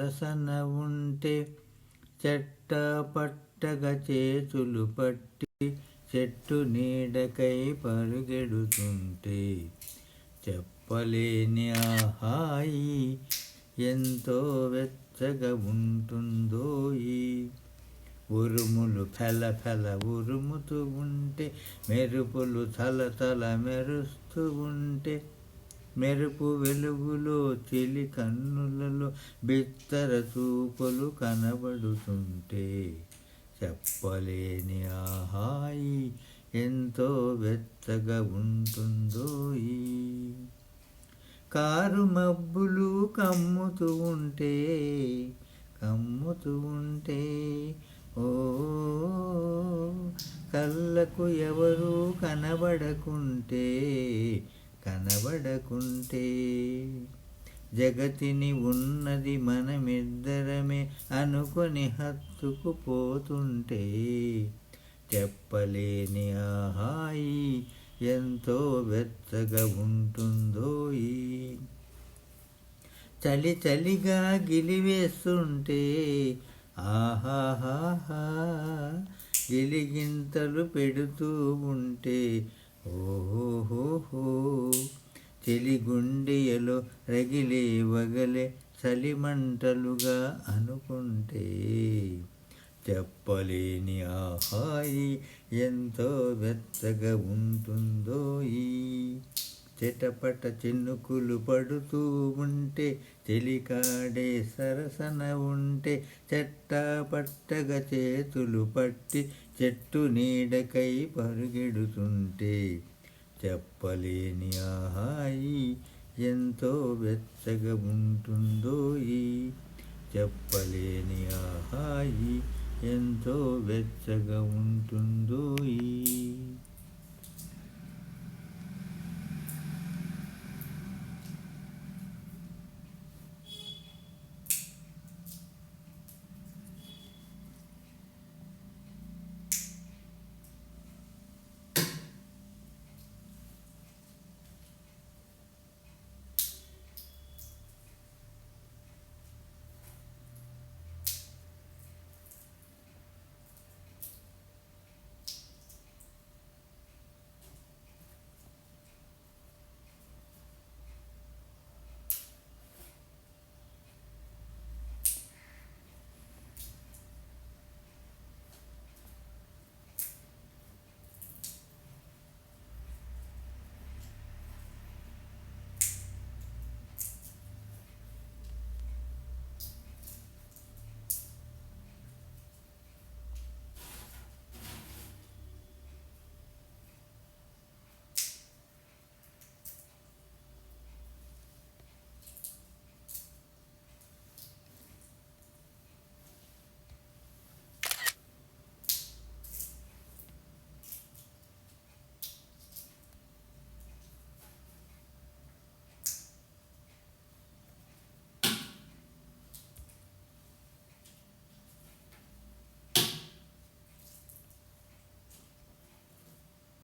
రసన ఉంటే చెట్ట పట్టగ చేతులు పట్టి చెట్టు నీడకై పరుగెడుతుంటే చెప్పలేని ఆహాయి ఎంతో వెచ్చగా ఉంటుందో ఈ ఉరుములు ఫెల ఫెల ఉరుముతూ ఉంటే మెరుపులు తల తల మెరుస్తూ ఉంటే మెరుపు వెలుగులో చెలి కన్నులలో బిత్తర చూపులు కనబడుతుంటే చెప్పలేని ఆహాయి ఎంతో వెత్తగా ఉంటుందో ఈ కారు మబ్బులు కమ్ముతూ ఉంటే కమ్ముతూ ఉంటే ఓ కళ్ళకు ఎవరు కనబడకుంటే కనబడకుంటే జగతిని ఉన్నది మనమిద్దరమే అనుకొని హత్తుకు పోతుంటే చెప్పలేని ఆహాయి ఎంతో వెచ్చగా ఉంటుందో ఈ చలి చలిగా గిలివేస్తుంటే ఆహాహాహా గిలిగింతలు పెడుతూ ఉంటే ఓహోహో. చెలిగుండెయలో రగిలే వగలే చలిమంటలుగా అనుకుంటే చెప్పలేని ఆహాయి ఎంతో వెచ్చగా ఉంటుందో ఈ చెటపట చిన్నుకులు పడుతూ ఉంటే చెలికాడే సరసన ఉంటే చెట్ట పట్టగా చేతులు పట్టి చెట్టు నీడకై పరుగెడుతుంటే చెప్పలేని ఆహాయి ఎంతో వెచ్చగా ఉంటుందో ఈ చెప్పలేని ఆహాయి ఎంతో వెచ్చగా ఉంటుందో ఈ